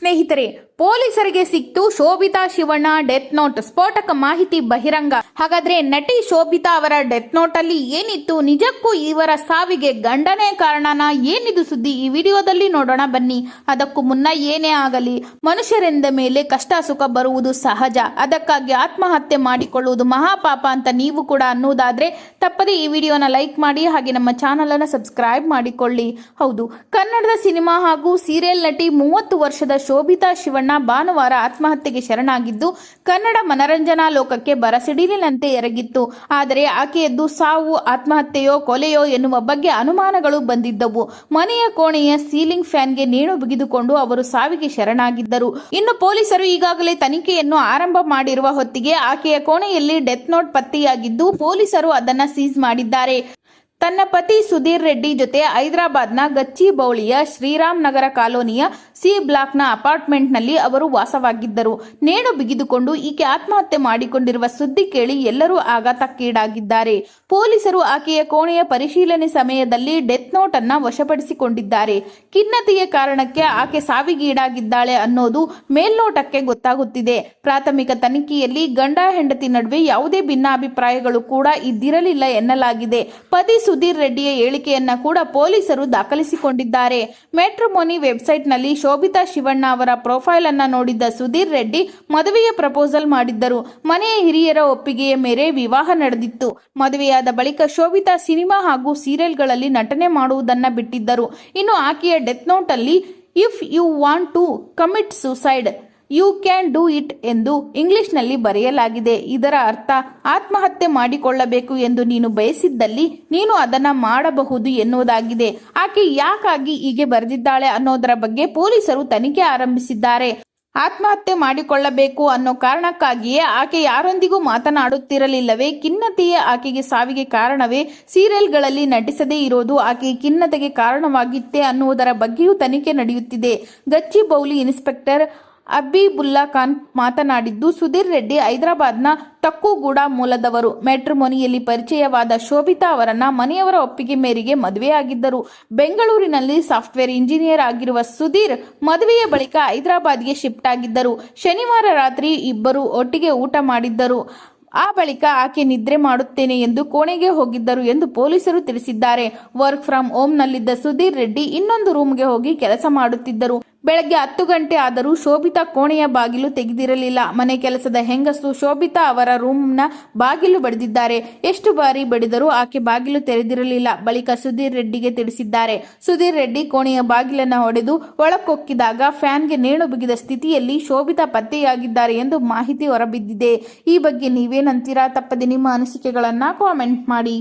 ಸ್ನೇಹಿತರೆ, ಪೊಲೀಸರಿಗೆ ಸಿಕ್ತು ಶೋಭಿತಾ ಶಿವಣ್ಣ ಡೆತ್ ನೋಟ್. ಸ್ಫೋಟಕ ಮಾಹಿತಿ ಬಹಿರಂಗ. ಹಾಗಾದ್ರೆ ನಟಿ ಶೋಭಿತಾ ಅವರ ಡೆತ್ ನೋಟ್ ಅಲ್ಲಿ ಏನಿತ್ತು? ನಿಜಕ್ಕೂ ಇವರ ಸಾವಿಗೆ ಗಂಡನೇ ಕಾರಣನ ಏನಿದು ಸುದ್ದಿ? ಈ ವಿಡಿಯೋದಲ್ಲಿ ನೋಡೋಣ ಬನ್ನಿ. ಅದಕ್ಕೂ ಮುನ್ನ ಏನೇ ಆಗಲಿ, ಮನುಷ್ಯರೆಂದ ಮೇಲೆ ಕಷ್ಟ ಸುಖ ಬರುವುದು ಸಹಜ. ಅದಕ್ಕಾಗಿ ಆತ್ಮಹತ್ಯೆ ಮಾಡಿಕೊಳ್ಳುವುದು ಮಹಾಪಾಪ ಅಂತ ನೀವು ಕೂಡ ಅನ್ನುವುದಾದ್ರೆ ತಪ್ಪದೆ ಈ ವಿಡಿಯೋನ ಲೈಕ್ ಮಾಡಿ, ಹಾಗೆ ನಮ್ಮ ಚಾನಲ್ ಅನ್ನು ಸಬ್ಸ್ಕ್ರೈಬ್ ಮಾಡಿಕೊಳ್ಳಿ. ಹೌದು, ಕನ್ನಡದ ಸಿನಿಮಾ ಹಾಗೂ ಸೀರಿಯಲ್ ನಟಿ ಮೂವತ್ತು ವರ್ಷದ ಶೋಭಿತಾ ಶಿವಣ್ಣ ಭಾನುವಾರ ಆತ್ಮಹತ್ಯೆಗೆ ಶರಣಾಗಿದ್ದು, ಕನ್ನಡ ಮನರಂಜನಾ ಲೋಕಕ್ಕೆ ಬರಸಿಡಿಲಿನಂತೆ ಎರಗಿತ್ತು. ಆದರೆ ಆಕೆಯದ್ದು ಸಾವು, ಆತ್ಮಹತ್ಯೆಯೋ, ಕೊಲೆಯೋ ಎನ್ನುವ ಬಗ್ಗೆ ಅನುಮಾನಗಳು ಬಂದಿದ್ದವು. ಮನೆಯ ಕೋಣೆಯ ಸೀಲಿಂಗ್ ಫ್ಯಾನ್ಗೆ ನೇಣು ಬಿಗಿದುಕೊಂಡು ಅವರು ಸಾವಿಗೆ ಶರಣಾಗಿದ್ದರು. ಇನ್ನು ಪೊಲೀಸರು ಈಗಾಗಲೇ ತನಿಖೆಯನ್ನು ಆರಂಭ ಮಾಡಿರುವ ಹೊತ್ತಿಗೆ ಆಕೆಯ ಕೋಣೆಯಲ್ಲಿ ಡೆತ್ ನೋಟ್ ಪತ್ತೆಯಾಗಿದ್ದು, ಪೊಲೀಸರು ಅದನ್ನು ಸೀಸ್ ಮಾಡಿದ್ದಾರೆ. ತನ್ನ ಪತಿ ಸುಧೀರ್ ರೆಡ್ಡಿ ಜೊತೆ ಹೈದರಾಬಾದ್ನ ಗಚ್ಚಿಬೌಳಿಯ ಶ್ರೀರಾಮ್ ನಗರ ಕಾಲೋನಿಯ ಸಿ ಬ್ಲಾಕ್ನ ಅಪಾರ್ಟ್ಮೆಂಟ್ನಲ್ಲಿ ಅವರು ವಾಸವಾಗಿದ್ದರು. ನೇಣು ಬಿಗಿದುಕೊಂಡು ಈಕೆ ಆತ್ಮಹತ್ಯೆ ಮಾಡಿಕೊಂಡಿರುವ ಸುದ್ದಿ ಕೇಳಿ ಎಲ್ಲರೂ ಆಘಾತಕ್ಕೀಡಾಗಿದ್ದಾರೆ. ಪೊಲೀಸರು ಆಕೆಯ ಕೋಣೆಯ ಪರಿಶೀಲನೆ ಸಮಯದಲ್ಲಿ ಡೆತ್ ನೋಟ್ ಅನ್ನ ವಶಪಡಿಸಿಕೊಂಡಿದ್ದಾರೆ. ಖಿನ್ನತೆಯ ಕಾರಣಕ್ಕೆ ಆಕೆ ಸಾವಿಗೀಡಾಗಿದ್ದಾಳೆ ಅನ್ನೋದು ಮೇಲ್ನೋಟಕ್ಕೆ ಗೊತ್ತಾಗುತ್ತಿದೆ. ಪ್ರಾಥಮಿಕ ತನಿಖೆಯಲ್ಲಿ ಗಂಡ ಹೆಂಡತಿ ನಡುವೆ ಯಾವುದೇ ಭಿನ್ನಾಭಿಪ್ರಾಯಗಳು ಕೂಡ ಇದ್ದಿರಲಿಲ್ಲ ಎನ್ನಲಾಗಿದೆ. ಪತಿ ಸುಧೀರ್ ರೆಡ್ಡಿಯ ಹೇಳಿಕೆಯನ್ನ ಕೂಡ ಪೊಲೀಸರು ದಾಖಲಿಸಿಕೊಂಡಿದ್ದಾರೆ. ಮೆಟ್ರೋಮೋನಿ ವೆಬ್ಸೈಟ್ನಲ್ಲಿ ಶೋಭಿತಾ ಶಿವಣ್ಣ ಅವರ ಪ್ರೊಫೈಲ್ ಅನ್ನ ನೋಡಿದ್ದ ಸುಧೀರ್ ರೆಡ್ಡಿ ಮದುವೆಯ ಪ್ರಪೋಸಲ್ ಮಾಡಿದ್ದರು. ಮನೆಯ ಹಿರಿಯರ ಒಪ್ಪಿಗೆಯ ಮೇರೆ ವಿವಾಹ ನಡೆದಿತ್ತು. ಮದುವೆಯಾದ ಬಳಿಕ ಶೋಭಿತಾ ಸಿನಿಮಾ ಹಾಗೂ ಸೀರಿಯಲ್ಗಳಲ್ಲಿ ನಟನೆ ಮಾಡುವುದನ್ನ ಬಿಟ್ಟಿದ್ದರು. ಇನ್ನು ಆಕೆಯ ಡೆತ್ ನೋಟ್ ಅಲ್ಲಿ if you want to commit suicide you can do it ಎಂದು ಇಂಗ್ಲಿಷ್ನಲ್ಲಿ ಬರೆಯಲಾಗಿದೆ. ಇದರ ಅರ್ಥ, ಆತ್ಮಹತ್ಯೆ ಮಾಡಿಕೊಳ್ಳಬೇಕು ಎಂದು ನೀನು ಬಯಸಿದ್ದಲ್ಲಿ ನೀನು ಅದನ್ನ ಮಾಡಬಹುದು ಎನ್ನುವುದಾಗಿದೆ. ಆಕೆ ಯಾಕಾಗಿ ಹೀಗೆ ಬರೆದಿದ್ದಾಳೆ ಅನ್ನೋದರ ಬಗ್ಗೆ ಪೊಲೀಸರು ತನಿಖೆ ಆರಂಭಿಸಿದ್ದಾರೆ. ಆತ್ಮಹತ್ಯೆ ಮಾಡಿಕೊಳ್ಳಬೇಕು ಅನ್ನೋ ಕಾರಣಕ್ಕಾಗಿಯೇ ಆಕೆ ಯಾರೊಂದಿಗೂ ಮಾತನಾಡುತ್ತಿರಲಿಲ್ಲವೇ? ಖಿನ್ನತೆಯೇ ಆಕೆಗೆ ಸಾವಿಗೆ ಕಾರಣವೇ? ಸೀರಿಯಲ್ಗಳಲ್ಲಿ ನಟಿಸದೇ ಇರೋದು ಆಕೆ ಖಿನ್ನತೆಗೆ ಕಾರಣವಾಗಿತ್ತೆ ಅನ್ನುವುದರ ಬಗ್ಗೆಯೂ ತನಿಖೆ ನಡೆಯುತ್ತಿದೆ. ಗಚ್ಚಿಬೌಲಿ ಇನ್ಸ್ಪೆಕ್ಟರ್ ಅಬೀಬುಲ್ಲಾ ಖಾನ್ ಮಾತನಾಡಿದ್ದು, ಸುಧೀರ್ ರೆಡ್ಡಿ ಹೈದರಾಬಾದ್ನ ತಕ್ಕುಗೂಡ ಮೂಲದವರು. ಮ್ಯಾಟ್ರಿಮೋನಿಯಲ್ಲಿ ಪರಿಚಯವಾದ ಶೋಭಿತಾ ಅವರನ್ನ ಮನೆಯವರ ಒಪ್ಪಿಗೆ ಮೇರೆಗೆ ಮದುವೆಯಾಗಿದ್ದರು. ಬೆಂಗಳೂರಿನಲ್ಲಿ ಸಾಫ್ಟ್ವೇರ್ ಇಂಜಿನಿಯರ್ ಆಗಿರುವ ಸುಧೀರ್ ಮದುವೆಯ ಬಳಿಕ ಹೈದರಾಬಾದ್ಗೆ ಶಿಫ್ಟ್ ಆಗಿದ್ದರು. ಶನಿವಾರ ರಾತ್ರಿ ಇಬ್ಬರು ಒಟ್ಟಿಗೆ ಊಟ ಮಾಡಿದ್ದರು. ಆ ಬಳಿಕ ಆಕೆ ನಿದ್ರೆ ಮಾಡುತ್ತೇನೆ ಎಂದು ಕೋಣೆಗೆ ಹೋಗಿದ್ದರು ಎಂದು ಪೊಲೀಸರು ತಿಳಿಸಿದ್ದಾರೆ. ವರ್ಕ್ ಫ್ರಮ್ ಹೋಮ್ನಲ್ಲಿದ್ದ ಸುಧೀರ್ ರೆಡ್ಡಿ ಇನ್ನೊಂದು ರೂಮ್ಗೆ ಹೋಗಿ ಕೆಲಸ ಮಾಡುತ್ತಿದ್ದರು. ಬೆಳಗ್ಗೆ ಹತ್ತು ಗಂಟೆ ಆದರೂ ಶೋಭಿತಾ ಕೋಣೆಯ ಬಾಗಿಲು ತೆಗೆದಿರಲಿಲ್ಲ. ಮನೆ ಕೆಲಸದ ಹೆಂಗಸು ಶೋಭಿತಾ ಅವರ ರೂಮ್ನ ಬಾಗಿಲು ಬಡಿದಿದ್ದಾರೆ. ಎಷ್ಟು ಬಾರಿ ಬಡಿದರೂ ಆಕೆ ಬಾಗಿಲು ತೆರೆದಿರಲಿಲ್ಲ. ಬಳಿಕ ಸುಧೀರ್ ರೆಡ್ಡಿಗೆ ತಿಳಿಸಿದ್ದಾರೆ. ಸುಧೀರ್ ರೆಡ್ಡಿ ಕೋಣೆಯ ಬಾಗಿಲನ್ನು ಹೊಡೆದು ಒಳಕೊಕ್ಕಿದಾಗ ಫ್ಯಾನ್ಗೆ ನೇಣು ಬಿಗಿದ ಸ್ಥಿತಿಯಲ್ಲಿ ಶೋಭಿತಾ ಪತ್ತೆಯಾಗಿದ್ದಾರೆ ಎಂದು ಮಾಹಿತಿ ಹೊರಬಿದ್ದಿದೆ. ಈ ಬಗ್ಗೆ ನೀವೇನಂತೀರಾ? ತಪ್ಪದೆ ನಿಮ್ಮ ಅನಿಸಿಕೆಗಳನ್ನ ಕಾಮೆಂಟ್ ಮಾಡಿ.